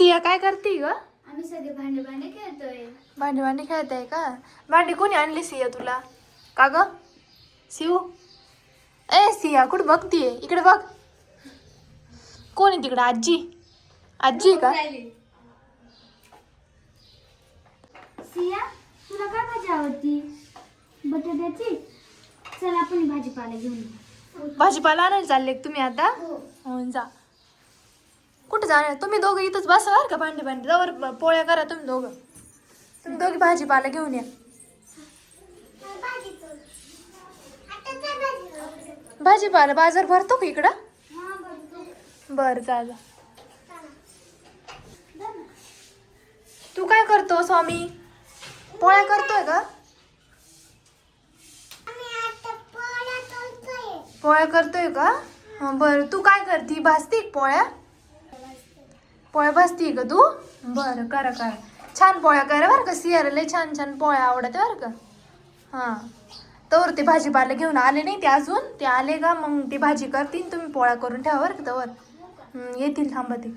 सिया काय करते ग? आम्ही सगळे भांडे भांडे खेळतोय. भांडी भांडी खेळत आहे का? भांडी कोणी आणली सिया तुला? का ग? शिव ए सिया कुठं बघतीये? इकडे बघ. कोण आहे तिकडे? आजी? आजी आहे का? सिया तुला काय भाजी आवडती? बटाट्याची? चल आपण भाजीपाला घेऊन येऊ. भाजीपाला आणायला चालले का तुम्ही आता? हो. जा. कुठं जाणार तुम्ही दोघं इथंच बसा बरं का भांडी भांडे. जवळ पोळ्या करा तुम्ही दोघं. तुम्ही दोघी भाजीपाला घेऊन या. भाजीपाला बाजार भरतो का इकडं? बरं. बरं तू काय करतो स्वामी? पोळ्या करतोय का? पोळ्या करतोय का? हं, बरं. तू काय करती? भाजती पोळ्या? पोळ्या भाजती का तू? बरं करा करा. छान पोळ्या करा बरं का सियाला लय छान छान पोळ्या आवडत बरं का. हां. तर ते भाजीपाला घेऊन आले नाही ते अजून? ते आले का? मग ते भाजी करतील तुम्ही पोळ्या करून ठेवा बरं का तवर. येतील थांबा ते.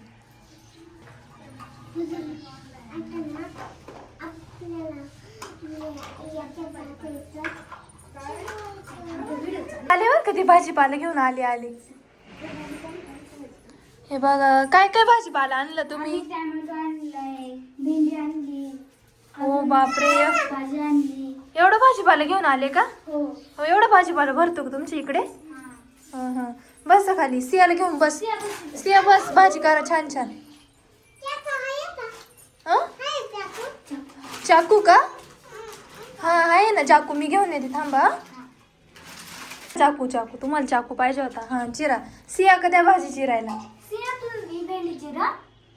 आले बरं का ते भाजीपाला घेऊन आले आले. हे बघा काय काय भाजीपाला आणलं तुम्ही? आम्ही टॅमॅटो आणलाय भेंडी आणली हो बापरे. भाजी आणली. एवढं भाजीपाला घेऊन आले का? हो. हो एवढं भाजीपाला भरतो का तुमच्या इकडे? हा. हं, हं. बस खाली सियाला घेऊन बस. सिया बस. भाजी करा छान छान. हं? चाकू? का? हा आहे ना चाकू मी घेऊन येते थांबा. चाकू चाकू तुम्हाला चाकू पाहिजे होता. हा चिरा. सिया का त्या भाजी चिरायला? सिया तू भेंडी चिरा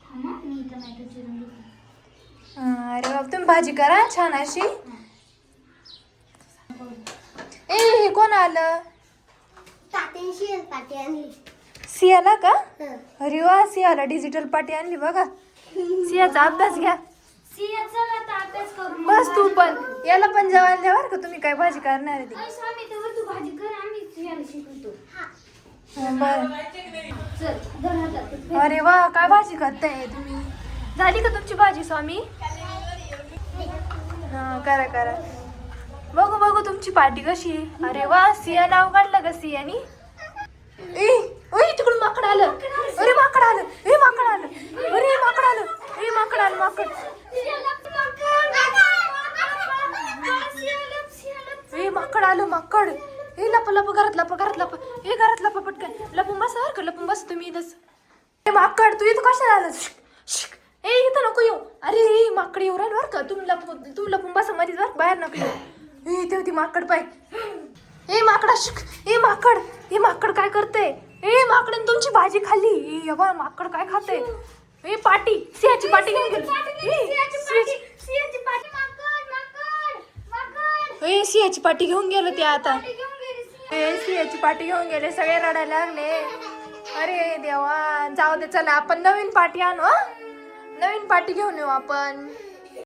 थांब मी टोमॅटो चिरून घेते अरे बाप तुम्ही भाजी करा छान अशी. ए हे कोण आलं? सियाला का? अरे वा सियाला डिजिटल पाटी आणली बघा. सियाचा अभ्यास घ्या. सिया चल आता अभ्यास करू मग बस तू पण. याला पण जेवायला द्या बरं का तुम्ही काय भाजी करणार आहे ती. अय, स्वामी तेव्हा तू भाजी कर आम्ही सियाला शिकवतो. हं, बरं. अरे वा काय भाजी करताय तुम्ही? झाली का तुमची भाजी स्वामी? हा करा करा. बघू बघू तुमची पार्टी कशी अरे वा सिया नाव काढलं का सियानी? ए ओय तिकडून माकड आलं. अरे माकड आलं. ए माकड आलं. अरे माकड आलं. ए माकड आलं माकड. ए माकड आलं माकड. ए लप लप घरात लप घरात लप. ए घरात लप पटकन. लपून बसा बरं का लपून बस तुम्ही इथंच. ए माकड तू इथं कशाला आलं शिक, शिक. ए इथं नको येऊ. अरे ए माकड येऊ राहिलं बरं का. तुम्ही लप तुम्ही लपून बसा मध्येच बरं बाहेर नको येऊ. ए तेव्हा ती माकड पाय. ए माकडा शिक. ए माकड ए माकड काय करते ए माकडन तुमची भाजी खाल्ली. ए यबा माकड काय खाते ए पाटी. सियाची पाटी घेऊन गेली. ए. माकड, माकड, माकड. सियाची पाटी घेऊन गेलो ते आता. याची पाठी घेऊन गेले सगळे रडायला लागले. अरे देवा जाऊ दे चला आपण नवीन पाठी आणू नवीन पाठी घेऊन येऊ आपण.